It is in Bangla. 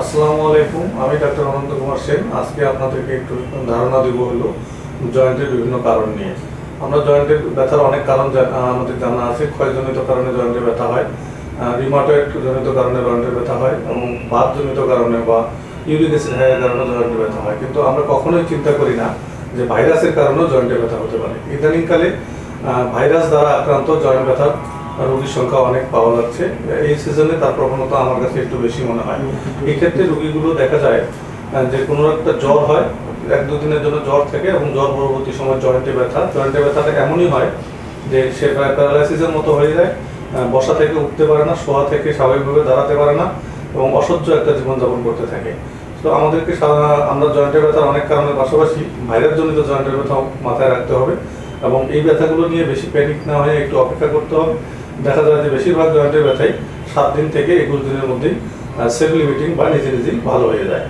আসসালামু আলাইকুম, আমি ডাক্তার অনন্ত কুমার সেন। আজকে আপনাদেরকে একটু ধারণা দেব হলো জয়েন্টের বিভিন্ন কারণ নিয়ে। আমরা জয়েন্টের ব্যথার অনেক কারণ আমাদের জানা আছে। ক্ষয়জনিত কারণে জয়েন্টের ব্যথা হয় রিমাটয়েড জনিত কারণে জয়েন্টের ব্যথা হয় এবং বাতজনিত কারণে বা ইউরিক অ্যাসিড হাইয়ের কারণে জয়েন্টের ব্যথা হয়। কিন্তু আমরা কখনোই চিন্তা করি না যে ভাইরাসের কারণেও জয়েন্টের ব্যথা হতে পারে। ইদানিংকালে ভাইরাস দ্বারা আক্রান্ত জয়েন্ট ব্যথার রোগীর সংখ্যা অনেক পাওয়া যাচ্ছে। এই সিজনে তার প্রবণতা আমার কাছে একটু বেশি মনে হয়। এক্ষেত্রে ক্ষেত্রে রোগীগুলো দেখা যায় যে কোনো একটা জ্বর হয়, এক দুদিনের জন্য জ্বর থাকে এবং জ্বর পরবর্তী সময় জয়েন্টে ব্যথা। জয়েন্টে ব্যথাটা এমনই হয় যে সে প্যারালাইসিসের মতো হয়ে যায় বসা থেকে উঠতে পারে না, শোয়া থেকে স্বাভাবিকভাবে দাঁড়াতে পারে না এবং অসহ্য একটা জীবনযাপন করতে থাকে। তো আমাদেরকে আমরা জয়েন্টের ব্যথার অনেক কারণের পাশাপাশি ভাইরাস জনিত জয়েন্টের ব্যথাও মাথায় রাখতে হবে এবং এই ব্যথাগুলো নিয়ে বেশি প্যানিক না হয়ে একটু অপেক্ষা করতে হবে। যায় যে বেশিরভাগ জয়েন্টের ব্যথাই সাত দিন থেকে একুশ দিনের মধ্যেই সেলফ লিমিটিং বা নিজে নিজেই ভালো হয়ে যায়।